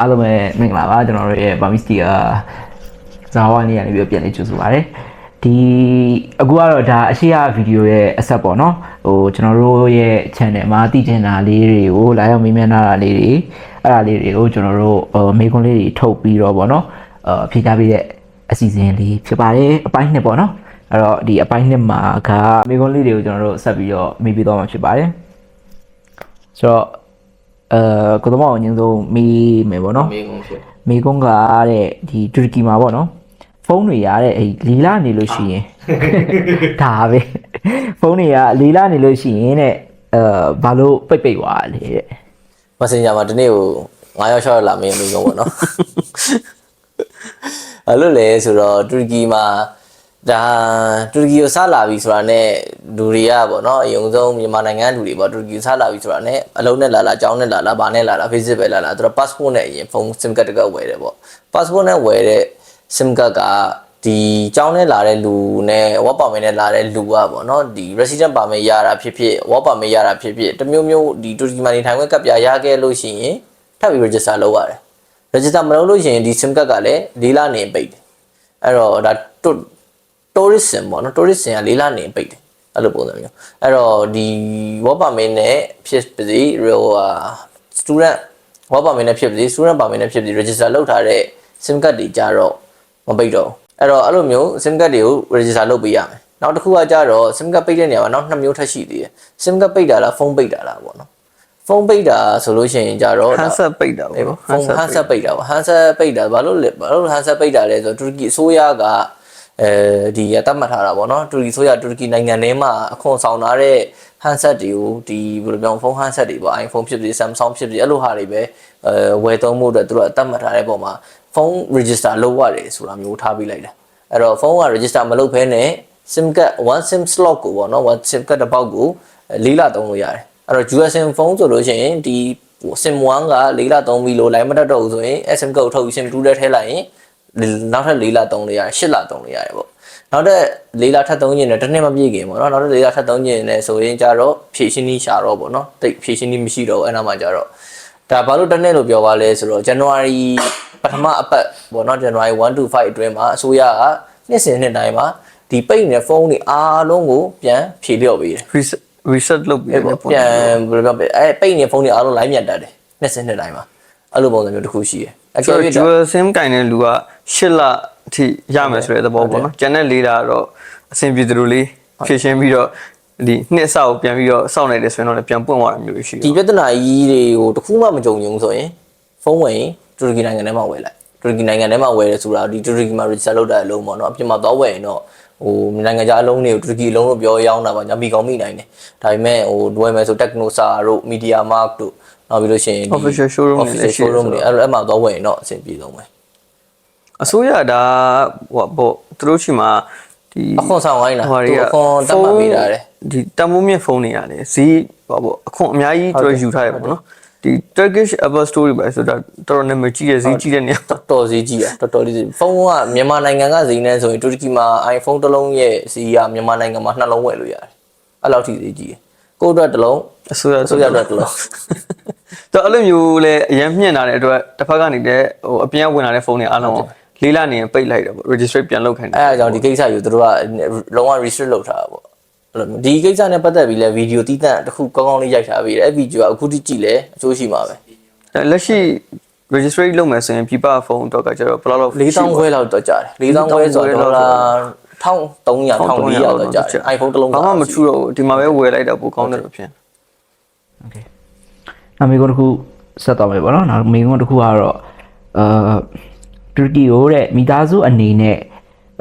အားလုံးပဲမင်္ဂလာပါကျွန်တော်တို့ရဲ့ Bamisty ကဇာဝနေရနေပြီးတော့ပြန်လေးကြိုဆိုပါရစေဒီအခုကတော့ဒါအရှိရဗီဒီယိုရဲ့အဆက်ပေါ့နော်ဟိုကျွန်တော်တို့ရဲ့ channel မှာတည်ကျင်တာလေးတွေကိုလာရောက်မေးမြန်းတာလေးတွေအဲ့ဒါလေးတွေကိုကျွန်တော်တို့ဟိုမေးခွန်းလေးတွေထုတ်ပြီးတော့ပေါ့နော်အဖြေချပေးတဲ့အစီအစဉ်လေးဖြစ်ပါတယ်အပိုင်းနှစ်ပေါ့နော်အဲ့တော့ဒီအပိုင်းနှစ်မှာကမေးခွန်းလေးတွေကိုကျွန်တော်တို့ဆက်ပြီးတော့မေးပြီးတော့မှာဖြစ်ပါတယ်ဆိုတော့ အဲကိုသမောင်အရင်ဆုံးမေးမယ်ပေါ့နော်မေးကုန်ဖြစ်မေကုန်းကတဲ့ဒီတူရကီမှာပေါ့နော်ဖုန်းတွေရတဲ့အဲလီလာနေလို့ရှိရင်ဒါပဲဖုန်းတွေကလီလာနေလို့ရှိရင်တဲ့အဲဘာလို့ပိတ်ပိတ်သွားလဲတဲ့ Messenger မှာဒီနေ့ကို9ရောက်6ရောက်လာမင်းမေးကုန်ပေါ့နော်အဲ့လိုလေဆိုတော့တူရကီမှာ ဒါတူရကီကိုစလာပြီဆိုတာနဲ့လူတွေကပေါ့နော်အယုံဆုံးမြန်မာနိုင်ငံလူတွေပေါ့တူရကီစလာပြီဆိုတာနဲ့အလုံးနဲ့လာလာအကြောင်းနဲ့လာလာဘာနဲ့လာလာ visit ပဲလာလာသူတို့ passport နဲ့အရင်ဖုန်း sim card တစ်ကဝယ်တယ်ပေါ့ passport နဲ့ဝယ်တဲ့ sim card ကဒီကျောင်းနဲ့လာတဲ့လူနဲ့ work permit နဲ့လာတဲ့လူကပေါ့နော်ဒီ resident permit ရတာဖြစ်ဖြစ် work permit ရတာဖြစ်ဖြစ်တစ်မျိုးမျိုးဒီတူရကီမှာနေထိုင်ခွင့်ကပ်ပြရခဲ့လို့ရှိရင်ထပ်ပြီး register လုပ်ရတယ် register မလုပ်လို့ရှိရင်ဒီ sim card ကလည်းလေးလနေပိတ်တယ်အဲ့တော့ဒါ tourist sim ပေါ့နော် tourist sim ကလေးလနေပိတ်တယ်အဲ့လိုပုံစံမျိုးအဲ့တော့ဒီ work permit နဲ့ဖြစ်ပါစေဟိုဟာ student work permit နဲ့ဖြစ်ပါစေ student permit နဲ့ဖြစ်ပါစေ register လုပ်ထားတဲ့ sim card တွေကြတော့မပိတ်တော့ဘူးအဲ့တော့အဲ့လိုမျိုး sim card တွေကို register လုပ်ပေးရမယ်နောက်တစ်ခုကကြတော့ sim card ပိတ်တဲ့နေရာမှာနောက်နှစ်မျိုးထပ်ရှိသေးတယ် sim card ပိတ်တာလားဖုန်းပိတ်တာလားပေါ့နော်ဖုန်းပိတ်တာဆိုလို့ရှိရင်ကြတော့ဟန်ဆက်ပိတ်တာအေးပေါ့ဖုန်းဟန်ဆက်ပိတ်တာပေါ့ဟန်ဆက်ပိတ်တာဘာလို့လဲဘာလို့ဟန်ဆက်ပိတ်တာလဲဆိုတော့တူရကီအစိုးရက အဲဒီတတ်မှတ်ထားတာပေါ့နော်တူရကီအစိုးရတူရကီနိုင်ငံထဲမှာအခွန်ဆောင်ထားတဲ့ဟန်ဆက်တွေကိုဒီဘယ်လိုပြောဖုန်းဟန်ဆက်တွေပေါ့ iPhone ဖြစ်ဖြစ် Samsung ဖြစ်ဖြစ်အဲ့လိုဟာတွေပဲအဲဝယ်သုံးမှုအတွက်သူတို့ကတတ်မှတ်ထားတဲ့ပုံမှာဖုန်း register လုပ်ရတယ်ဆိုတာမျိုးထားပေးလိုက်တာအဲ့တော့ဖုန်းက register မလုပ်ဘဲနဲ့ SIM card one SIM slot ကိုပေါ့နော် one SIM card တစ်ပေါက်ကိုလေးလသုံးလို့ရတယ်အဲ့တော့ USM ဖုန်းဆိုလို့ရှိရင်ဒီ SIM 1ကလေးလသုံးပြီးလို့ line မတက်တော့ဘူးဆိုရင် SIM ကုတ်ထုတ်ပြီး SIM 2ထဲထည့်လိုက်ရင် နောက်ထပ်လေးလသုံးလို့ရတယ်၈လသုံးလို့ရတယ်ပေါ့နောက်ထပ်လေးလထပ်သုံးခြင်းနဲ့တစ်နှစ်မပြည့်ခင်ပေါ့နော်နောက်ထပ်လေးလထပ်သုံးခြင်းနဲ့ဆိုရင်ကြတော့ဖြည့်ရှင်းပြီးရှာတော့ပေါ့နော်တိတ်ဖြည့်ရှင်းပြီးမရှိတော့ဘူးအဲ့နောက်မှကြတော့ဒါဘာလို့တစ်နှစ်လို့ပြောပါလဲဆိုတော့ January ပထမအပတ်ပေါ့နော် January 1 to 5အတွင်းမှာအစိုးရကနှစ်စဉ်နှစ်တိုင်းမှာဒီပိတ်နေတဲ့ဖုန်းတွေအားလုံးကိုပြန်ဖြည့်လျော့ပေးတယ် reset reset လုပ်ပြီးအဲ့ပေါ့ပြန်ဘယ်လိုပြောအဲပိတ်နေဖုန်းတွေအားလုံးလိုင်းမြန်တက်တယ်နှစ်စင်းနှစ်တိုင်းမှာအဲ့လိုပုံစံမျိုးတစ်ခုရှိတယ်အကယ်ဆို၍တော့ dual sim ကင်တဲ့လူက 8လအထိရမယ်ဆိုတဲ့သဘောပေါ့နော်ကျန်တဲ့လေးတာတော့အဆင်ပြေသလိုလေးဖြည့်ရှင်းပြီးတော့ဒီနှစ်အစကိုပြန်ပြီးတော့စောင့်နေတယ်ဆိုရင်တော့လည်းပြန်ပွင့်သွားတာမျိုးရှိဒီတယ်ပြဿနာကြီးတွေကိုတစ်ခုမှမကြုံဘူးဆိုရင်ဖုန်းဝင်တူရကီနိုင်ငံထဲမှာဝယ်လိုက်တူရကီနိုင်ငံထဲမှာဝယ်တယ်ဆိုတာဒီတူရကီမှာ register လုပ်တာအလုံးပေါ့နော်အပြင်မှာသွားဝယ်ရင်တော့ဟိုနိုင်ငံခြားအလုံးတွေကိုတူရကီအလုံးလို့ပြောရောင်းတာပါညာမိကောင်းမိနိုင်တယ်ဒါပေမဲ့ဟိုဝယ်မယ်ဆို Technosa တို့ Media Mark တို့နောက်ပြီးလို့ရှိရင်ဒီ official showroom တွေလည်း official ရှိတယ် showroom ဆိုတွေတော့အဲ့လိုအဲ့မှာသွားဝယ်ရင်တော့အဆင်ပြေဆုံးပဲ အစိုးရဒါဟိုပေါ့သူတို့ရှိမှာဒီအခွန်ဆောင်ခိုင်းတာဟိုသူတွေကအခွန်တတ်မှတ်ပေးတာတယ်ဒီတန်မိုးမြင့်ဖုန်းတွေရတယ်ဈေးဟောပေါ့အခွန်အများကြီးသူတို့ယူထားတယ်ပေါ့နော်ဒီ Turkish Apple Store တွေပဲဆိုတော့တော်တော်နာမည်ကြီးတဲ့ဈေးကြီးတဲ့နေရာတော်တော်ဈေးကြီးอ่ะတော်တော်လေးဈေးဖုန်းကမြန်မာနိုင်ငံကဈေးနဲ့ဆိုရင်တူရကီမှာ iPhone တစ်လုံးရဲ့ဈေးကမြန်မာနိုင်ငံမှာနှစ်လုံးဝယ်လို့ရတယ်အဲ့လောက်ထိဈေးကြီးတယ်ကိုယ့်အတွက်တစ်လုံးအစိုးရအစိုးရအတွက်တစ်လုံးတော့အဲ့လိုမျိုးလဲအရင်မြင့်လာတဲ့အတွက်တစ်ဖက်ကနေတဲ့ဟိုအပြင်ကဝင်လာတဲ့ဖုန်းတွေအားလုံးကို လေးလနေရင်ပိတ်လိုက်တာပေါ့ registrate ပြန်လုပ်ခိုင်းတယ်အဲအကြောင်းဒီကိစ္စယူသူတို့ကလုံးဝ restrict လုပ်ထားတာပေါ့အဲ့လိုဒီကိစ္စနဲ့ပတ်သက်ပြီးလဲဗီဒီယိုတီးတန့်တစ်ခုကောင်းကောင်းလေးရိုက်ထားပြီးတယ်အဲ့ဗီဒီယိုကအခုထိကြည့်လဲအကျိုးရှိမှာပဲလက်ရှိ registrate လုပ်မယ်ဆိုရင်ပြပဖုန်းတော့ကကျတော့ဘယ်လောက်4000ခွဲလောက်တော့ကြာတယ်4000ခွဲဆိုတော့ဒေါ်လာ1300 1400တော့ကြာတယ် iPhone တစ်လုံးဘာမှမထူတော့ဒီမှာပဲဝယ်လိုက်တာပိုကောင်းတယ်လို့ဖြစ် Okay နောက်မိကုန်းတစ်ခုဆက်သွားမယ်ပေါ့နော်နောက်မိကုန်းတစ်ခုကတော့အာ တူရကီကိုတဲ့မိသားစုအနေနဲ့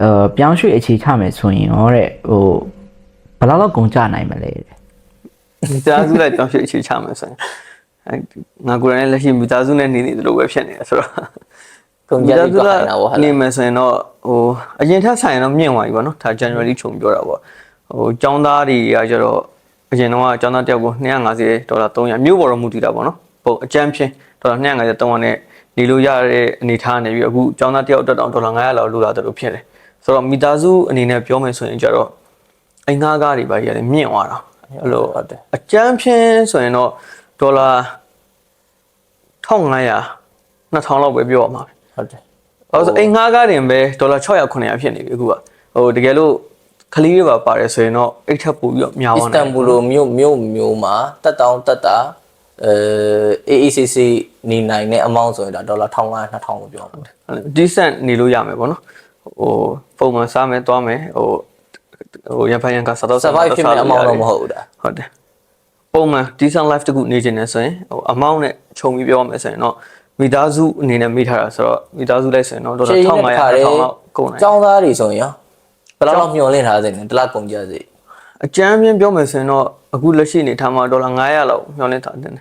အာပြောင်းရွှေ့အခြေချမယ်ဆိုရင်ရောတဲ့ဟိုဘယ်လောက်လောက်ကုန်ကြနိုင်မလဲတဲ့မိသားစုလိုက်တောင်းရှိအခြေချမယ်ဆိုရင်အဲငါကိုယ်တိုင်လည်းလက်ရှိမိသားစုနဲ့နေနေသလိုပဲဖြစ်နေတယ်ဆိုတော့ကုန်ကြပြီးတော့ခိုင်းတာပေါ့ဟာနေမယ်ဆိုရင်တော့ဟိုအရင်ထက်ဆိုင်ရင်တော့မြင့်သွားပြီပေါ့နော်ဒါ January ခြုံပြောတာပေါ့ဟိုចောင်းသားတွေကကျတော့အရင်တော့ចောင်းသားတယောက်ကို250ဒေါ်လာ300မြို့ပေါ်တော့မူတည်တာပေါ့နော်ပုံအကြမ်းဖြင်းဒေါ်လာ250 300နဲ့ နေလို့ရတဲ့အနေထားနေပြီးအခုចောင်းသားတယောက်အတွက်တောင်ဒေါ်လာ900လောက်လိုလာတယ်လို့ဖြစ်တယ်ဆိုတော့မိသားစုအနေနဲ့ပြောမယ်ဆိုရင်ကျတော့အိမ်ငှားကားတွေပါကြီးရတယ်မြင့်သွားတာအဲ့လိုဟုတ်တယ်အကြမ်းဖြင်းဆိုရင်တော့ဒေါ်လာ1500 2000လောက်ပဲပြောရမှာဟုတ်တယ်။ဟုတ်ဆိုအိမ်ငှားကားတင်ပဲဒေါ်လာ600 900ဖြစ်နေပြီအခုကဟိုတကယ်လို့ခလီတွေပါပါတယ်ဆိုရင်တော့အိတ်ထပ်ပို့ပြီးတော့များအသွားစ္စတယ်တန်ဘူလိုမြို့မြို့မျိုးမှာတက်တောင်းတက်တာ အဲ AACC နေနိုင်တဲ့အမောင်းဆိုရင်ဒါဒေါ်လာ1500 2000လို့ပြောမှာဒီစန့်နေလို့ရမယ်ပေါ့နော်ဟိုပုံမှန်စားမယ်သွားမယ်ဟိုဟိုရဖိုင်ရန်ကစားတော့ survive ဖြစ်မယ့်အမောင်းတော့မဟုတ်ဘူးဒါဟုတ်တယ်ပုံမှန် decent life တခုနေချင်တယ်ဆိုရင်ဟို amount နဲ့ခြုံပြီးပြောရမယ်ဆိုရင်တော့မိသားစုအနေနဲ့မိထားတာဆိုတော့မိသားစုလိုက်ဆိုရင်တော့ဒေါ်လာချိန်နဲ့1500ခါတယ်1000လောက်ကုန်နိုင်ចောင်းသားတွေဆိုရင်ရောဘယ်လောက်လောက်မျှော်လင့်ထားစေလဲတစ်လကုန်ကြစေ အကြမ်းပြင်းပြောမယ်ဆိုရင်တော့အခုလက်ရှိအနေထားမှာဒေါ်လာ900လောက်မျှော်လင့်ထားတယ်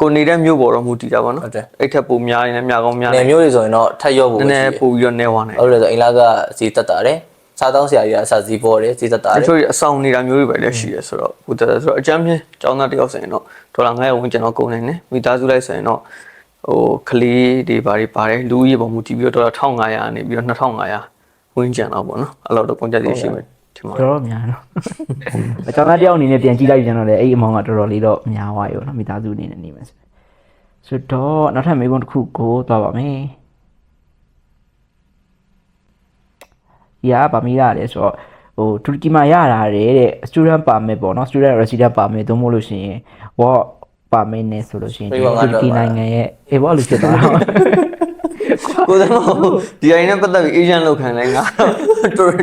ကိုနေတဲ့မြို့ပေါ်တော့မူတည်တာပေါ့နော်အဲ့ထက်ပိုများရင်လည်းများကောင်းများနယ်တယ်မျိုးတွေဆိုရင်တော့ထပ်ရော့ဖို့နရှိည်းနတယ်ည်းပိုပြီးတော့နေသွားနိုင်ဟုတ်တယ်ဆိုအိမ်လာကဈေးတက်တာတယ်စားတောင်းဆရာကြီးကအစားဈေးပေါ်တယ်ဈေးတက်တာတတယ်ချို့အဆောင်နေတာမျိုးတွေပဲလည်းရှိရဆိုတော့ဟိုတည်းဆိုတော့အကြမ်းပြင်းကျောင်းသားတယောက်ဆိုရင်တော့ဒေါ်လာ900ဝန်းကျင်တော့ကုန်နိုင်တယ်မိသားစုလိုက်ဆိုရင်တော့ဟိုကလေးတွေဘာတွေပါတယ်လူကြီးပေါ်မူတည်ပြီးတော့ဒေါ်လာ1500နေပြီးတော့2500ဝန်းကျင်တော့ပေါ့နော်အဲ့လိုတော့ကုန်ကြစီရှိမယ် ထင်ပါတော်တော်များနော်အကြောင်းသားတယောက်အနေနဲ့ပြန်ကြည့်လိုက်ပြန်တော့လေအဲ့ဒီအမောင်းကတော်တော်လေးတော့များသွားရောနော်မိသားစုအနေနဲ့နေမယ်ဆိုဆိုတော့နောက်ထပ်မေးခွန်းတစ်ခုကိုသွားပါမယ်။ရာဗာမီလာလေဆိုတော့ဟိုတူရကီမှာရတာတဲ့တဲ့ student permit ပေါ့နော် student resident permit သို့မဟုတ်လို့ရှိရင် what permit နဲ့ဆိုလို့ရှိရင်တူရကီနိုင်ငံရဲ့အေးဘောလို့ဖြစ်သွားတာ ကိုယ်တော့ဒီအိမ်နဲ့ပတ်သက်ပြီး agent လောက်ခံလိုက်ငါ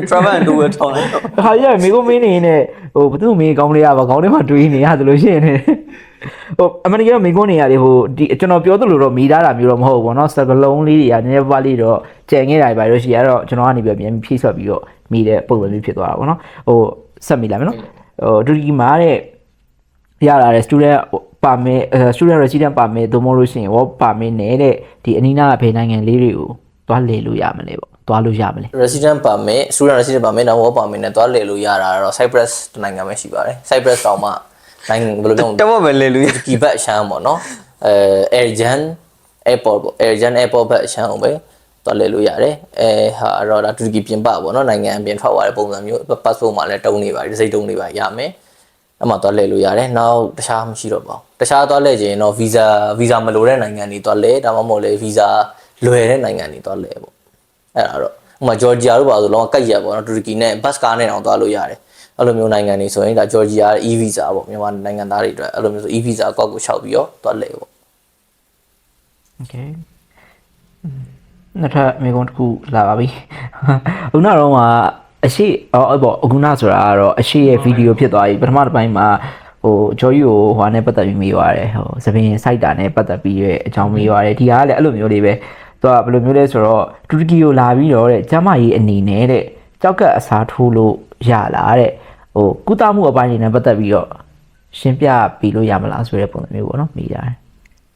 travel and tour ထောင်းလိုက်တော့ဟာရမေကိုမင်းနေနဲ့ဟိုဘသူမေးကောင်းလေးရပါခေါင်းထဲမှာတွေးနေရသလိုရှိရင်ဟိုအမှန်တကယ်တော့မေကိုနေရလေဟိုဒီကျွန်တော်ပြောသလိုတော့မိသားတာမျိုးတော့မဟုတ်ဘူးဗောနော်စကလုံးလေးတွေကနည်းနည်းပါးပါးလေးတော့ကြံခဲ့တာပဲလို့ရှိရတော့ကျွန်တော်ကနေပြီးပြန်ဖြည့်ဆွတ်ပြီးတော့မိတဲ့ပုံစံမျိုးဖြစ်သွားတာဗောနော်ဟိုဆက်မိလာမယ်နော်ဟိုတူဒီမာတဲ့ရလာတဲ့ student permit student resident permit သို့မဟုတ်လို့ရှိရင် work permit နဲ့တဲ့ဒီအနီးနားအဖေနိုင်ငံလေးတွေကိုသွားလေလို့ရမလဲပေါ့သွားလို့ရမလဲ resident permit student resident permit နောက် work permit နဲ့သွားလည်လို့ရတာတော့ Cyprus တနိုင်ငံပဲရှိပါတယ် Cyprus တောင်မှနိုင်ငံဘယ်လိုပြောတမပဲလေလူကြီးဒီဘက်အရှမ်းပေါ့နော်အဲ Airjan airport ပေါ့ Airjan airport ဘက်အရှမ်းကိုပဲသွားလည်လို့ရတယ်အဲဟာတော့ဒါတူရကီပြင်ပပေါ့နော်နိုင်ငံအပြင်ထွက်သွားတဲ့ပုံစံမျိုး passport မှာလည်းတုံးနေပါတယ်စိတ်တုံးနေပါရမယ် အဲ့မှာသွားလဲလို့ရတယ်နောက်တခြားမရှိတော့ပါဘူးတခြားသွားလဲခြင်းတော့ visa visa မလိုတဲ့နိုင်ငံတွေသွားလဲဒါမှမဟုတ်လေ visa လွယ်တဲ့နိုင်ငံတွေသွားလဲပေါ့အဲ့ဒါတော့ဥပမာ Georgia တို့ပါဆိုတော့ကတ်ရက်ပေါ့နော်တူရကီနဲ့ bus ကားနဲ့တောင်သွားလို့ရတယ်အဲ့လိုမျိုးနိုင်ငံတွေဆိုရင်ဒါ Georgia e visa ပေါ့မြန်မာနိုင်ငံသားတွေအတွက်အဲ့လိုမျိုးဆို e visa ကောက်ကိုလျှောက်ပြီးတော့သွားလဲပေါ့ Okay နောက်ထပ်မိကုန်းတစ်ခုလာပါပြီအခုနောက်တော့က အရှိအော်ပေါ့အခုနောက်ဆိုတာကတော့အရှိရဲ့ဗီဒီယိုဖြစ်သွားပြီပထမတစ်ပိုင်းမှာဟိုဂျော်ကြီးကိုဟိုနဲ့ပတ်သက်ပြီးမေးသွားတယ်ဟိုသပင်စိုက်တာနဲ့ပတ်သက်ပြီးရဲ့အကြောင်းမေးသွားတယ်ဒီကလည်းအဲ့လိုမျိုးလေးပဲသူကဘယ်လိုမျိုးလဲဆိုတော့တူရကီကိုလာပြီးတော့တဲ့ကျမကြီးအနေနဲ့တဲ့ကြောက်ကပ်အစားထိုးလို့ရလားတဲ့ဟိုကုသမှုအပိုင်းတွေနဲ့ပတ်သက်ပြီးတော့ရှင်းပြပြီးလို့ရမလားဆိုတဲ့ပုံစံမျိုးပေါ့နော်မေးကြတယ်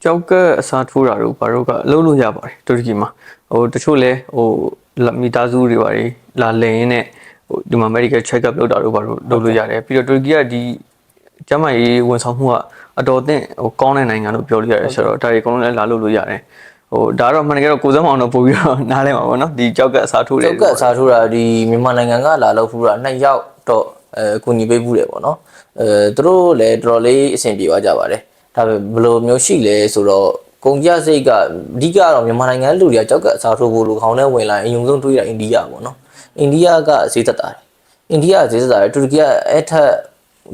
ကြောက်ကအစားထိုးတာတို့ဘာတို့ကအလုပ်လို့ရပါတယ်တူရကီမှာ ဟိုတချို့လဲဟိုမိသားစုတွေပါတယ်လာလည်ရင်းနဲ့ဟိုဒီမှာ medical check up လုပ်တာတို့ဘာတို့လုပ်လို့ရတယ်ပြီးတော့တူရကီကဒီကျန်းမာရေးဝန်ဆောင်မှုကအတော်အသင့်ဟိုကောင်းတဲ့နိုင်ငံလို့ပြောလို့ရတယ်ဆိုတော့ဒါတွေအကုန်လုံးလည်းလာလုပ်လို့ရတယ်ဟိုဒါတော့မှန်တကယ်တော့ကိုစမ်းမအောင်တော့ပို့ပြီးတော့နားလဲမှာပေါ့နော်ဒီကြောက်ကအစားထိုးတယ်ကျောက်ကစားထိုးတာဒီမြန်မာနိုင်ငံကလာလို့ဖူးတာနှစ်ယောက်တော့အဲကုညီပေးဘူးတယ်ပေါ့နော်အဲသူတို့လည်းတော်တော်လေးအဆင်ပြေသွားကြပါတယ်ဒါပေမဲ့ဘယ်လိုမျိုးရှိလဲဆိုတော့ ကုန်ကြစိတ်ကအဓိကတော့မြန်မာနိုင်ငံလူတွေကကြောက်ကစားထိုးဖို့လိုခေါင်းထဲဝင်လာရင်အရင်ဆုံးတွေးတာအိန္ဒိယပေါ့နော်အိန္ဒိယကဈေးသက်တာတယ်အိန္ဒိယဈေးသက်တာတယ်တူရကီကအထက်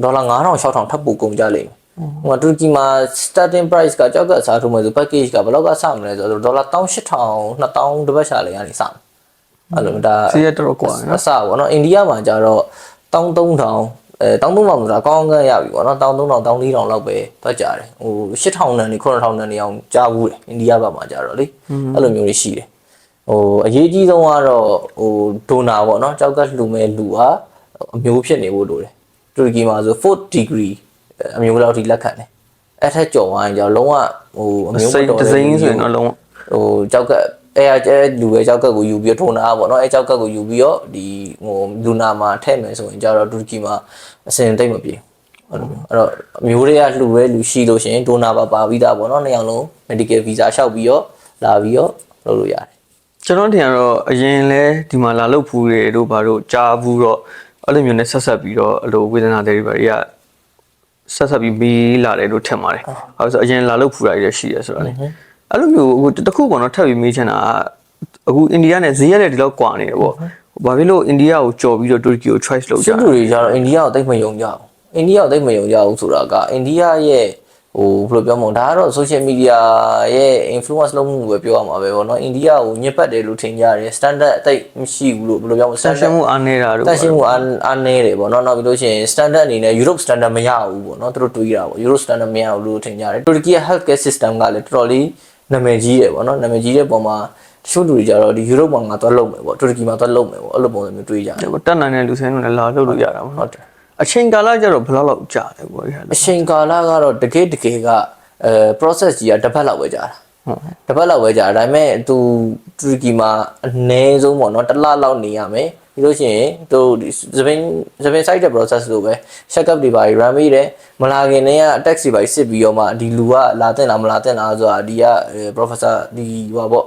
ဒေါ်လာ9000 6000ထပ်ပိုကုန်ကြလိမ့်မယ်ဟိုတူရကီမှာ starting price ကကြောက်ကစားထိုးမယ်ဆို package ကဘယ်လောက်ကစမလဲဆိုတော့ဒေါ်လာ18000 2000တစ်ပတ်ရှာလေကနေစမယ်အဲ့လိုဒါဈေးရတော်တော်ကွာနော်အစပေါ့နော်အိန္ဒိယမှာကြတော့13000 အဲ13000ဆိုတာကောင်းကောင်းရပြီပေါ့နော်13000 14000လောက်ပဲတွက်ကြတယ်ဟို8000နန်းနေ9000နန်းနေအောင်ကြားဘူးတယ်အိန္ဒိယဘက်မှာကျတော့လေအဲ့လိုမျိုးတွေရှိတယ်ဟိုအရေးကြီးဆုံးကတော့ဟိုဒိုနာပေါ့နော်ကြောက်ကလှူမဲ့လူဟာအမျိုးဖြစ်နေဖို့လိုတယ်တူရကီမှာဆို4 degree အမျိုးလောက်ထိလက်ခံတယ်အဲ့ထက်ကျော်သွားရင်ကျတော့လုံးဝဟိုအမျိုးမစိတ်တော်ဒတဲ့ဇိန်းလူဆိုရင်တော့လုံးဝဟိုကြောက်က အဲအဲလူပဲကြောက်ကက်ကိုယူပြီးတော့ထုံတာပေါ့နော်အဲကြောက်ကက်ကိုယူပြီးတော့ဒီဟိုလူနာမှာထည့်မယ်ဆိုရင်ကျတော့တူရကီမှာအစင်သိမ့်မပြေအဲ့လိုမျိုးအဲ့တော့အမျိုးတွေကလှူရဲလူရှိလို့ရှိရင်ဒိုနာပါပါပြီးသားပေါ့နော်နှစ်ယောက်လုံး medical visa လျှောက်ပြီးတော့လာပြီးတော့လုပ်လို့ရတယ်ကျွန်တော်ထင်ကတော့အရင်လဲဒီမှာလာလုပ်ဖူးတယ်တို့ဘာတို့ကြားဘူးတော့အဲ့လိုမျိုးနဲ့ဆက်ဆက်ပြီးတော့အဲ့လိုဝေဒနာတွေတွေဘာတွေကဆက်ဆက်ပြီးမေးလာတယ်လို့ထင်ပါတယ်။ဟုတ်ဆိုအရင်လာလုပ်ဖူးတာတွေလည်းရှိရဆိုတော့လေဟ အဲ့လိုမျိုးဟိုတစ်ခုပေါ့နော်ထပ်ပြီးမေးချင်တာကအခုအိန္ဒိယနဲ့ဈေးရတယ်ဒီလောက်ကွာနေတယ်ပေါ့ဘာဖြစ်လို့အိန္ဒိယကိုကြော်ပြီးတော့တူရကီကို choice လုပ်ကြစစ်လဲလူတွေကျတော့အိန္ဒိယကိုတိတ်မယုံကြဘူးအိန္ဒိယကိုတိတ်မယုံကြဘူးဆိုတာကအိန္ဒိယရဲ့ဟိုဘယ်လိုပြောမလဲဒါကတော့ social media ရဲ့ influence လုပ်မှုပဲပြောရမှာပဲပေါ့နော်အိန္ဒိယကိုညစ်ပတ်တယ်လို့ထင်ကြတယ် standard အတိတ်မရှိဘူးလို့ဘယ်လိုပြောမလဲဆန်ရှင်းမှုအားနေတာတို့တန်ရှင်းမှုအားအားနည်းတယ်ပေါ့နော်နောက်ပြီးလို့ရှိရင် standard အနေနဲ့ Europe standard မရဘူးပေါ့နော်သူတို့တွေးတာပေါ့ Europe standard မရဘူးလို့ထင်ကြတယ်တူရကီရဲ့ healthcare system ကလည်းတော်တော်လေး နာမည်ကြီးတယ်ပေါ့နော်နာမည်ကြီးတဲ့ပုံမှာတချို့လူတွေကြတော့ဒီ Europe မှာငါသွားလုပ်မယ်ပေါ့တူရကီမှာသွားလုပ်မယ်ပေါ့အဲ့လိုပုံစံမျိုးတွေးကြတယ်တက်နိုင်တဲ့လူစင်းတို့လည်းလာလုပ်လို့ရတာပေါ့ဟုတ်တယ်အချိန်ကာလကျတော့ဘယ်လောက်လောက်ကြာလဲပေါ့ဒီဟာအချိန်ကာလကတော့တကယ်တကယ်ကအဲ process ကြီးကတစ်ပတ်လောက်ပဲကြာတာတစ်ပတ်လောက်ပဲကြာတာဒါပေမဲ့သူတူရကီမှာအနည်းဆုံးပေါ့နော်တစ်လလောက်နေရမယ် ပြီးလို့ရှိရင်သူဒီသပင်သပင် site တဲ့ process လို့ပဲ check up တွေပါ run ပြီးတယ်မလာခင်တည်းက tax တွေပါစစ်ပြီးတော့မှဒီလူကလာတင်လားမလာတင်လားဆိုတာဒီက professor ဒီဟိုပါပေါ့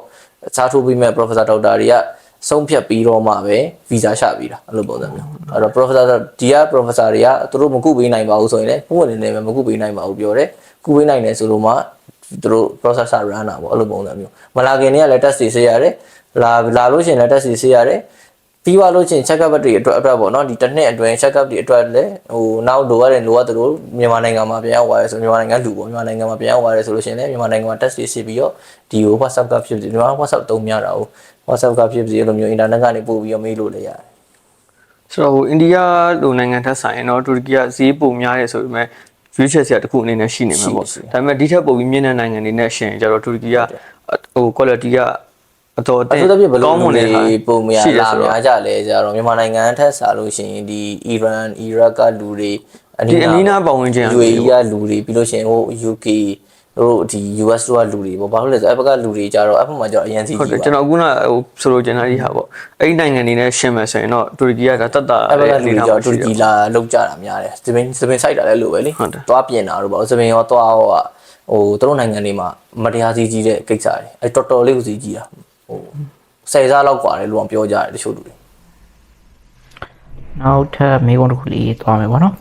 စားထိုးပြီးမဲ့ professor ဒေါက်တာတွေကဆုံးဖြတ်ပြီးတော့မှပဲ visa ချပြီးတာအဲ့လိုပုံစံမျိုးအဲ့တော့ professor ဒီက professor တွေကသူတို့မကုပေးနိုင်ပါဘူးဆိုရင်လည်းပုံဝင်နေနေပဲမကုပေးနိုင်ပါဘူးပြောတယ်ကုပေးနိုင်တယ်ဆိုလို့မှသူတို့ processor run တာပေါ့အဲ့လိုပုံစံမျိုးမလာခင်တည်းကလည်း test တွေဆေးရတယ်လာလာလို့ရှိရင်လည်း test တွေဆေးရတယ် ပြီးသွားလို့ချင်း check up တွေအတွက်အတွက်ပေါ့နော်ဒီတစ်နှစ်အတွင်း check up တွေအတွက်လည်းဟိုနောက်လိုရတဲ့လိုရတဲ့လိုမြန်မာနိုင်ငံမှာပြန်ရောက်သွားရဲဆိုမြန်မာနိုင်ငံလူပေါ့မြန်မာနိုင်ငံမှာပြန်ရောက်သွားရဲဆိုလို့ရှိရင်လည်းမြန်မာနိုင်ငံမှာ test တွေဆေးပြီးတော့ဒီကို WhatsApp ကဖြစ်ပြီးမြန်မာ WhatsApp တုံးများတာကို WhatsApp ကဖြစ်ပြီးအဲ့လိုမျိုး internet ကနေပို့ပြီးတော့မေးလို့လည်းရတယ်ဆိုတော့ဟိုအိန္ဒိယလိုနိုင်ငံထက်ဆိုင်ရင်တော့တူရကီကဈေးပိုများတယ်ဆိုပေမဲ့ future ဆရာတစ်ခုအနေနဲ့ရှိနေမှာပေါ့ရှိရှိဒါပေမဲ့ဒီထက်ပိုပြီးမြင့်တဲ့နိုင်ငံတွေနဲ့ရှင်ရင်ကျတော့တူရကီကဟို quality က အတော်အအသင့်ထူးသဖြင့်ဘယ်လိုကောင်းမွန်လဲတဲ့ဟာပုံမရရှိတယ်လာဆိုတော့များကြလဲကြတော့မြန်မာနိုင်ငံထက်စားလို့ရှိရင်ဒီ Iran Iraq ကလူတွေဒီအနီးနားပတ်ဝန်းကျင်ကလူတွေ UAE ကလူတွေပြီးလို့ရှိရင်ဟို UK တို့ဒီ US တို့ကလူတွေပေါ့ဘာလို့လဲဆိုတော့အဘကလူတွေကြတော့အဖက်မှာကြတော့အရင်စီဟုတ်တယ်ကြီးကျွန်ပါတော်ခုနဟိုဆိုလိုချင်တာဒီဟာပေါ့အဲ့ဒီနိုင်ငံတွေနဲ့ရှင်မယ်ဆိုရင်တော့တူရကီကဒါတတ်တာအဘကလူတွေကြတော့တူရှိရကီလာလောက်ကြတာများတယ်စပင်စပင် site တာလည်းလိုပဲလေဟုတ်တယ်သွားပြင်တာတို့ပေါ့စပင်ရောသွားဟိုဟိုသူတို့နိုင်ငံတွေမှာမတရားစီးကြီးတဲ့ကိစ္စတွေအဲတော်တော်လေးကိုစီးကြီးတာ ဟိုဆယ်စားလောက်กว่าတယ်လို့အောင်ပြောကြတယ်တချို့လူတွေ နောက်ထပ်မေးခွန်းတစ်ခုလေးသွားမယ်ပေါ့နော်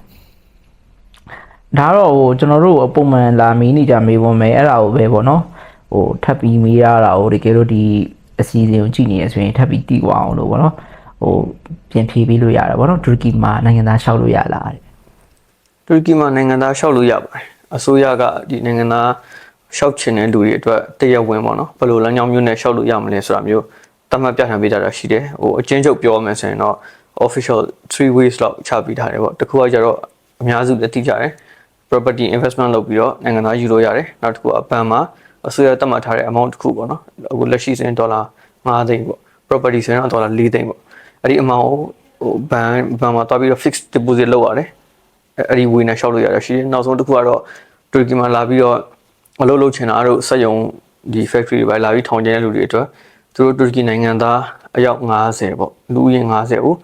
ဒါကတော့ဟိုကျွန်တော်တို့အပုံမှန်လာမီးနေကြမေးခွန်းမယ်အဲ့ဒါကိုပဲပေါ့နော်ဟိုထပ်ပြီးမေးရတာဟိုတကယ်လို့ဒီအစီအစဉ်ကိုကြည့်နေရဆိုရင်ထပ်ပြီးတီးသွားအောင်လို့ပေါ့နော်ဟိုပြင်ဖြေပေးလို့ရတယ်ပေါ့နော်တူရကီမှာနိုင်ငံသားလျှောက်လို့ရလားတဲ့ တူရကီမှာနိုင်ငံသားလျှောက်လို့ရပါတယ်အစိုးရကဒီနိုင်ငံသား လျှောက်ချင်တဲ့လူတွေအတွက်တရားဝင်ပေါ့နော်ဘယ်လိုလမ်းကြောင်းမျိုးနဲ့လျှောက်လို့ရမလဲဆိုတာမျိုးတတ်မှတ်ပြဋ္ဌာန်းပေးထားတာရှိတယ်ဟိုအချင်းချုပ်ပြောမယ်ဆိုရင်တော့ official 3 ways လောက်ချပေးထားတယ်ပေါ့တစ်ခုကကျတော့အများစုလည်းသိကြတယ် property investment လုပ်ပြီးတော့နိုင်ငံသားယူလို့ရတယ်နောက်တစ်ခုကဘဏ်မှာအစိုးရတတ်မှတ်ထားတဲ့ amount တစ်ခုပေါ့နော်အခုလက်ရှိဆိုရင်ဒေါ်လာ5သိန်းပေါ့ property ဆိုရင်တော့ဒေါ်လာ4သိန်းပေါ့အဲ့ဒီ amount ကိုဟိုဘဏ်ဘဏ်မှာတွားပြီးတော့ fixed deposit လုပ်ရတယ်အဲ့ဒီဝေနဲ့ရှောက်လို့ရတာရှိတယ်နောက်ဆုံးတစ်ခုကတော့တူရကီမှာလာပြီးတော့ အလုပ်လုပ်ချင်တာတို့စက်ရုံဒီ factory တွေပဲလာပြီးထောင်ကျတဲ့လူတွေအတွက်သူတို့တူရကီနိုင်ငံသားအယောက်90ပေါ့လူဦးရေ90ကို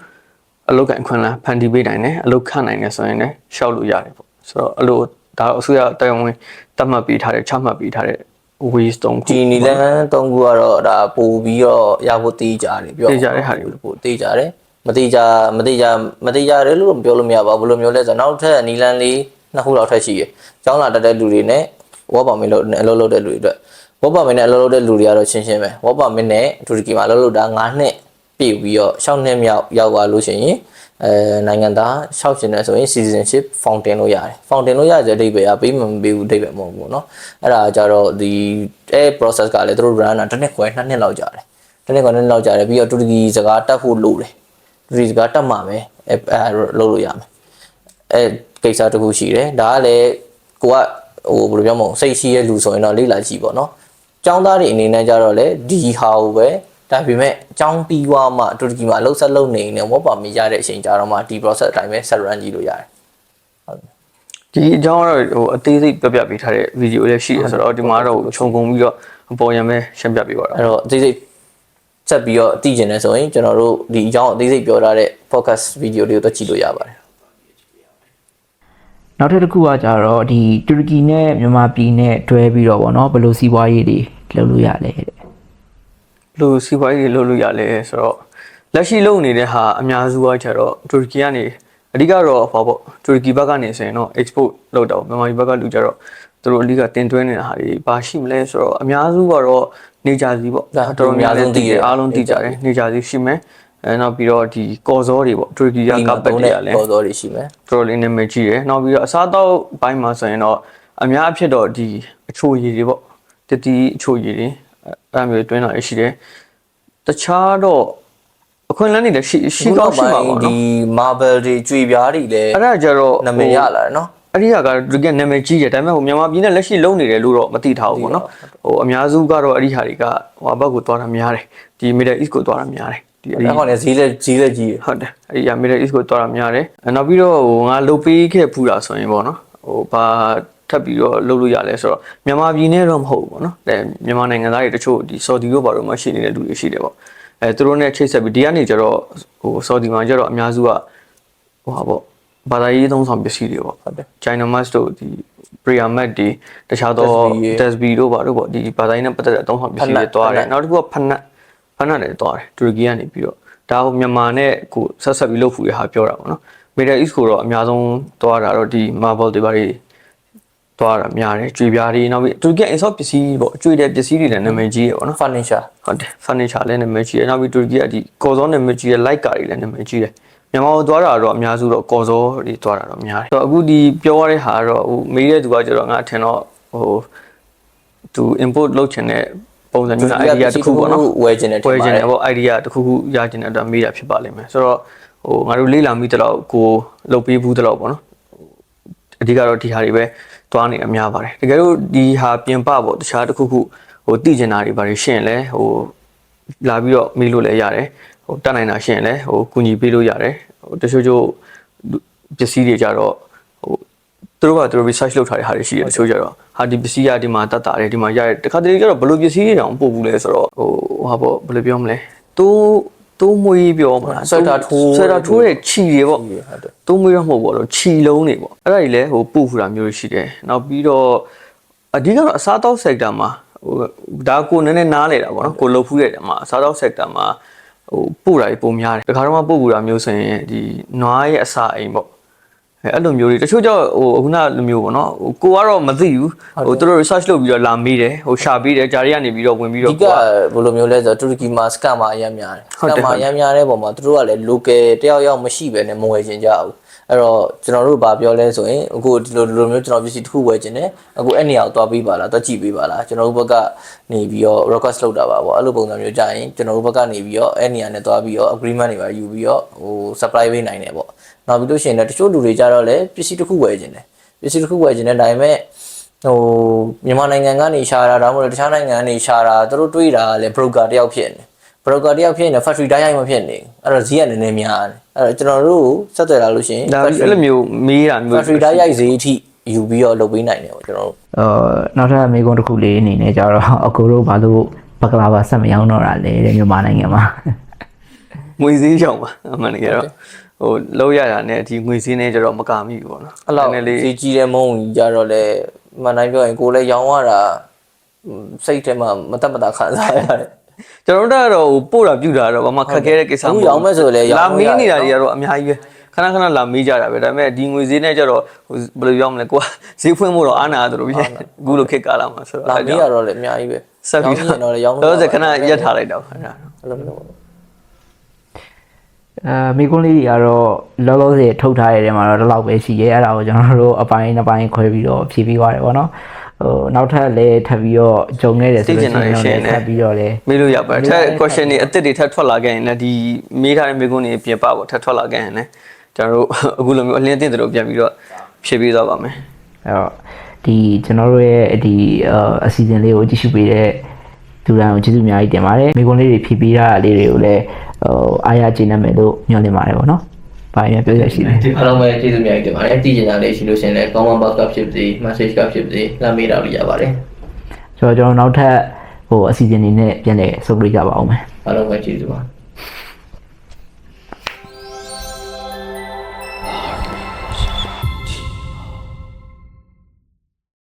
အလုပ်ကန်ခွင့်လန်းဖန်တီးပေးနိုင်တယ်အလုပ်ခန့်နိုင်တယ်ဆိုရင်လည်းရှောက်လို့ရတယ်ပေါ့ဆိုတော့အလို့ဒါအစိုးရတရားဝင်တတ်မှတ်ပေးထားတဲ့ချမှတ်ပေးထားတဲ့ ways တုံးခုဒီနီလန်သုံးခုကတော့ဒါပို့ပြီးတော့ရဖို့တေးကြတယ်ပြောတေးကြတဲ့ဟာတွေပို့တေးကြတယ်မတေးကြမတေးကြမတေးကြတယ်လို့ပြောလို့မရပါဘူးဘယ်လိုမျိုးလဲဆိုတော့နောက်ထပ်နီလန်လေးနှစ်ခုလောက်ထပ်ရှိတယ်ကျောင်းလာတက်တဲ့လူတွေနဲ့ ဝေါ်ပါမင်းလို့အလုပ်လုပ်တဲ့လူတွေအတွက်ဝေါ်ပါမင်းနဲ့အလုပ်လုပ်တဲ့လူတွေကတော့ရှင်းရှင်းပဲဝေါ်ပါမင်းနဲ့တူရကီမှာအလုပ်လုပ်တာ9နှစ်ပြည့်ပြီးတော့6နှစ်မြောက်ရောက်သွားလို့ရှိရင်အဲနိုင်ငံသား6ရှင်နေဆိုရင် citizenship fountain လို့ရတယ် fountain လို့ရတဲ့အဓိပ္ပာယ်ကပေးမမပေးဘူးအဓိပ္ပာယ်မဟုတ်ဘူးเนาะအဲ့ဒါကြတော့ဒီအဲ process ကလည်းသူတို့ run တာတစ်နှစ်ခွဲနှစ်နှစ်လောက်ကြာတယ်တစ်နှစ်ခွဲနှစ်နှစ်လောက်ကြာတယ်ပြီးတော့တူရကီစကားတက်ဖို့လိုတယ်တူရကီစကားတက်မှာပဲအဲအဲလုပ်လို့ရမယ်အဲကိစ္စတစ်ခုရှိတယ်ဒါကလည်းကိုက ဟိုဘယ်လိုပြောမလဲစိတ်ရှိတဲ့လူဆိုရင်တော့လေ့လာကြည့်ပေါ့နော်။ចောင်းသားတွေအနေနဲ့ကြတော့လေဒီဟာကိုပဲဒါပေမဲ့ចောင်းပြီးွားမှတူရကီမှာအလုပ်ဆက်လုပ်နေနေဝတ်ပါမရတဲ့အချိန်ကြတော့မှဒီ process အတိုင်းပဲဆက် run ကြည့်လို့ရတယ်။ဟုတ်ဒီအကြောင်းကတော့ဟိုအသေးစိတ်ပြပြပေးထားတဲ့ video လေးရှိတယ်ဆိုတော့ဒီမှာတော့ခြုံငုံပြီးတော့အပေါ်ရံပဲရှင်းပြပေးပါတော့။အဲ့တော့အသေးစိတ်ဆက်ပြီးတော့သိကျင်နေဆိုရင်ကျွန်တော်တို့ဒီအကြောင်းအသေးစိတ်ပြောထားတဲ့ podcast video လေးကိုတော့ကြည့်လို့ရပါတယ်။ နောက်ထပ်တစ်ခုကကြတော့ဒီတူရကီနဲ့မြန်မာပြည်နဲ့တွဲပြီးတော့ဗောနော်ဘယ်လိုစီးပွားရေးတွေလုပ်လို့ရလဲတဲ့လူစီးပွားရေးတွေလုပ်လို့ရလဲဆိုတော့လက်ရှိလုပ်နေတဲ့ဟာအများစုကကျတော့တူရကီကနေအဓိကတော့ဘာပေါ့တူရကီဘက်ကနေဆိုရင်တော့ export လုပ်တော့မြန်မာပြည်ဘက်ကလူကျတော့သူသူတို့အလီကတင်သွင်းနေတာဟာတွေဘာရှိမလဲဆိုတော့အများစုကတော့နေကြစီပေါ့ဒါတော်တော်များများအများဆုံးသိတယ်အားလုံးသိကြတယ်နေကြစီရှိမယ် အဲနောက်ပြီးတော့ဒီကော်စောတွေပေါ့တူရကီကကပတ်တွေကလည်းပေါ်တော်တွေရှိမယ်တော်တော်လေးနာမည်ကြီးတယ်နောက်ပြီးတော့အစားအသောက်ဘိုင်းမှာဆိုရင်တော့အများအဖြစ်တော့ဒီအချိုရည်တွေပေါ့တတိအချိုရည်တွေအဲအဲ့လိုမျိုးတွင်းတာရှိတယ်တခြားတော့အခွင့်အလမ်းတွေလည်းရှိရှိတော့ရှိမှာပေါ့ဒီနော် marble တွေကြွေပြားတွေလည်းအဲ့ဒါကြတော့နာမည်ရလာတယ်နော်အဲ့ဒီကကတကယ်နာမည်ကြီးတယ်ဒါပေမဲ့ဟိုမြန်မာပြည်နဲ့လက်ရှိလုံးနေတယ်လို့တော့မသိထားဘူးပေါ့နော်ဟိုအများစုကတော့အဲ့ဒီဟာတွေကဟိုဘက်ကိုသွားတာများတယ်ဒီ Middle East ကိုသွားတာများတယ် ဒီအဲ့ဒီအဲ့ကောင်လည်းဈေးလည်းဈေးလည်းကြီးတယ်ဟုတ်တယ်အဲ့ဒီက Middle East ကိုသွားတာများတယ်အဲနောက်ပြီးတော့ဟိုငါလုတ်ပေးခဲ့ဖူးတာဆိုရင်ပေါ့နော်ဟိုဘာထပ်ပြီးတော့လုတ်လို့ရလဲဆိုတော့မြန်မာပြည်နဲ့တော့မဟုတ်ဘူးပေါ့နော်အဲမြန်မာနိုင်ငံသားတွေတချို့ဒီ Saudi တို့ဘာလို့မှရှိနေတဲ့လူတွေရှိတယ်ပေါ့အဲသူတို့နဲ့ချိတ်ဆက်ပြီးဒီကနေကျတော့ဟို Saudi မှာကျတော့အများစုကဟိုဟာပေါ့ဘာသာရေးသုံးဆောင်ပစ္စည်းတွေပေါ့ဟုတ်တယ် China Mask တို့ဒီ Prayer Mat တွေတခြားသော Tasbih တို့ဘာတို့ပေါ့ဒီဘာသာရေးနဲ့ပတ်သက်တဲ့အသုံးဆောင်ပစ္စည်းတွေတွားတယ်နောက်တစ်ခုကဖနက် ဖနက်တွေတွားတယ်တူရကီကနေပြီးတော့ဒါဟိုမြန်မာနဲ့ကိုဆက်ဆက်ပြီးလုပ်ဖူးရဟာပြောတာပေါ့နော် Middle East ကိုတော့အများဆုံးတွားတာတော့ဒီ Marble တွေဘာတွေတွားတာများတယ်ကြွေပြားတွေနောက်ပြီးတူရကီအိမ်ဆောက်ပစ္စည်းပေါ့အကျွေတဲ့ပစ္စည်းတွေလည်းနာမည်ကြီးရပေါ့နော် furniture ဟုတ်တယ် furniture လည်းနာမည်ကြီးတယ်နောက်ပြီးတူရကီကဒီကော်စောနာမည်ကြီးတဲ့ light ကာတွေလည်းနာမည်ကြီးတယ်မြန်မာကိုသွားတာတော့အများစုတော့ကော်စောတွေသွားတာတော့များတယ်ဆိုတော့အခုဒီပြောရတဲ့ဟာကတော့ဟိုမေးတဲ့သူကကျတော့ငါထင်တော့ဟိုသူ import လုပ်ချင်တဲ့ ပုံစံမျိုးနဲ့ idea တစ်ခုပေါ့နော်ဝယ်ခြင်းနဲ့ထင်ပွဲပါချင်တတယ်ယ်ပေါ့ idea တစ်ခုခုရချင်တဲ့အတွက်မေးတာဖြစ်ပါလိမ့်မယ်ဆိုတော့ဟိုငါတို့လေ့လာမိတဲ့လောက်ကိုလုပ်ပေးဘူးတဲ့လောက်ပေါ့နော်အဓိကတော့ဒီဟာတွေပဲသွားနေအများပါတယ်တကယ်လို့ဒီဟာပြင်ပပေါ့တခြားတစ်ခုခုဟိုတည်ကျင်တာတွေဘာတွေရှင်းလဲဟိုလာပြီးတော့မေးလို့လည်းရတယ်ဟိုတက်နိုင်တာရှင်းလဲဟိုကူညီပေးလို့ရတယ်ဟိုတချို့ချို့ပစ္စည်းတွေကြတော့ဟို သူတို့ကသူတို့ research လုပ်ထားတဲ့ဟာတွေရှိတယ်တချို့ကြတော့ဟာဒီပစ္စည်းကဒီမှာတတ်တာတယ်ဒီမှာရတယ်တခါတလေကျတော့ဘယ်လိုပစ္စည်းတွေတောင်ပို့ဘူးလဲဆိုတော့ဟိုဟာပေါ့ဘယ်လိုပြောမလဲတိုးတိုးမွေးပြောမလားဆွဲတာထိုးဆွဲတာထိုးတဲ့ခြီတွေပေါ့ဟုတ်တယ်သုံးမွေးတော့မဟုတ်ပါတော့ခြီလုံးတွေပေါ့အဲ့ဒါကြီးလည်းဟိုပို့ဖူတာမျိုးရှိတယ်နောက်ပြီးတော့အဓိကတော့အစားတောက် sector မှာဟိုဒါကိုနည်းနည်းနားလေတာပေါ့နော်ကိုလှုပ်ဖူးတဲ့တဲမှာအစားတောက် sector မှာဟိုပို့တာကြီးပုံများတယ်တခါတော့မှပို့ဖူတာမျိုးဆိုရင်ဒီနွားရဲ့အစာအိမ်ပေါ့ အဲအဲ့လိုမျိုးတွေတချို့ကြောင့်ဟိုခုနလိုမျိုးပေါ့နော်ဟိုကိုကတော့မသိဘူးဟိုသူတို့ research လုပ်ပြီးတော့လာမေးတယ်ဟိုရှာပေးတယ်ဂျာရီကနေပြီးတော့ဝင်ပြီးဒီတော့ကဘယ်လိုမျိုးလဲဆိုတော့တူရကီမှာ scammer အများများတယ်ဟုတ်တယ် scammer အများများတဲ့ပုံမှာသူတို့ကလည်း local တယောက်ယောက်မရှိပဲနဲ့မဝယ်ချင်ကြဘူး အဲ့တော့ကျွန်တော်တို့ဗာပြောလဲဆိုရင်အခုဒီလိုဒီလိုမျိုးကျွန်တော်ပစ္စည်းတစ်ခုဝယ်ချင်တယ်အခုအဲ့နေရာကိုသွားပေးပါလားသွားကြည့်ပေးပါလားကျွန်တော်တို့ဘက်ကနေပြီးတော့ request လုပ်တာပါပေါ့အဲ့လိုပုံစံမျိုးကြာရင်ကျွန်တော်တို့ဘက်ကနေပြီးတော့အဲ့နေရာနဲ့သွားပြီးတော့ agreement တွေပါယူပြီးတော့ဟို supply ပေးနိုင်တယ်ပေါ့နောက်ပြီးလို့ရှိရင်လည်းတချို့လူတွေကြတော့လည်းပစ္စည်းတစ်ခုဝယ်ချင်တယ်ပစ္စည်းတစ်ခုဝယ်ချင်တယ်ဒါပေမဲ့ဟိုမြန်မာနိုင်ငံကနေရှာတာဒါမှမဟုတ်တခြားနိုင်ငံကနေရှာတာသူတို့တွေးတာကလည်း broker တယောက်ဖြစ်နေ broker တယောက်ဖြစ်နေ factory တိုင်းရိုက်မဖြစ်နေအဲ့တော့ဈေးကနည်းနည်းများတယ်အဲ့တော့ကျွန်တော်တို့ဆက်သွယ်လာလို့ရှိရင်ဒါပြီးအဲ့လိုမျိုးမေးတာမျိုး factory တိုင်းရိုက်ဈေးအထိယူပြီးတော့လုပ်ပေးနိုင်တယ်ပေါ့ကျွန်တော်တို့အော်နောက်ထပ်မိကုန်းတစ်ခုလေးအနေနဲ့ကြတော့အကိုတို့ဘာလို့ဘကလာပါဆက်မရောက်တော့တာလဲတဲ့မြန်မာနိုင်ငံမှာငွေစည်းကြောင်ပါအမှန်တကယ်တော့ဟိုလောက်ရတာနဲ့ဒီငွေစည်းနဲ့ကျတော့မကမိဘူးပေါ့နော်အဲ့လောက်နည်းနည်းဈေးကြီးတဲ့မုံကြီးကြတော့လေမှန်တိုင်းပြောရင်ကိုယ်လည်းရောင်းရတာဟိုစိတ်ထဲမှာမတက်မတာခံစားရတယ် ကျွန်တော်တို့ကတော့ဟိုပို့တာပြူတာတော့ဘာမှခက်ခဲတဲ့ကိစ္စအခုရောင်းမယ်ဆိုလည်းရောင်းလာလို့မေးရတယ်နေတာတွေကတော့အများကြီးပဲခဏခဏလာမေးကြတာပဲဒါပေမဲ့ဒီငွေစည်းနဲ့ကျတော့ဟိုဘယ်လိုပြောမလဲကိုကဈေးဖွင့်ဖို့တော့အားနာတယ်လို့ပြည့်အခုလိုခက်ကားလာမှာဆိုတော့လာအဲ့မေးရကြောင့်တော့လည်းအများကြီးပဲဆက်ပြီးရောင်းရင်တော့လည်းရောင်းလို့တော့စခဏရက်ထားလိုက်တော့အဲ့ဒါအဲ့လိုမျိုးပေါ့အဲမိကုန်းလေးတွေကတော့လောလောဆယ်ထုတ်ထားတဲ့ထဲမှာတော့ဒီလောက်ပဲရှိရဲအဲ့ဒါကိုကျွန်တော်တို့အပိုင်းနှစ်ပိုင်းခွဲပြီးတော့ဖြည့်ပြီးသွားတယ်ပေါ့နော် ဟိုနောက်ထပ်လည်းထပ်ပြီးတော့ဂျုံနေတယ်ဆိုလို့ရှိရင်တော့လည်းထပ်ပြီးတော့လည်းမေးလို့ရပါတယ်ထက် question တွေအစ်စ်တွေထပ်ထွက်လာခဲ့ရင်လည်းဒီမေးထားတဲ့မေးခွန်းတွေပြင်ပပေါ့ထပ်ထွက်လာခဲ့ရင်လည်းကျွန်တော်တို့အခုလိုမျိုးအလင်းအသင့်တို့ပြန်ပြီးတော့ဖြည့်ပေးသွားပါမယ်အဲ့တော့ဒီကျွန်တော်တို့ရဲ့ဒီအအစီအစဉ်လေးကိုကြည့်ရှုပေးတဲ့သူတိုင်းကိုကျေးဇူးအများကြီးတင်ပါတယ်မိကုန်းလေးတွေဖြည့်ပေးတာလေးတွေကိုလည်းဟိုအားရကျေနပ်မယ်လို့ညွှန်လင့်ပါတယ်ပေါ့နော်။ ဘာရင်ပြောရရှိလဲအားလုံးပဲကျေးဇူးများကြီးတင်ပါတယ်တည်ကျင်တာလေးရှိလို့ရှိရင်လည်း comment box ကဖြစ်စေ message ကဖြစ်စေလှမ်းမေးတာလို့ရပါတယ်။ဆိုတော့ကျွန်တော်နောက်ထပ်ဟိုအစီအစဉ်တွေနဲ့ပြန်လည်ဆုပ်ပေးကြပါအောင်မယ်။အားလုံးပဲကျေးဇူးပါ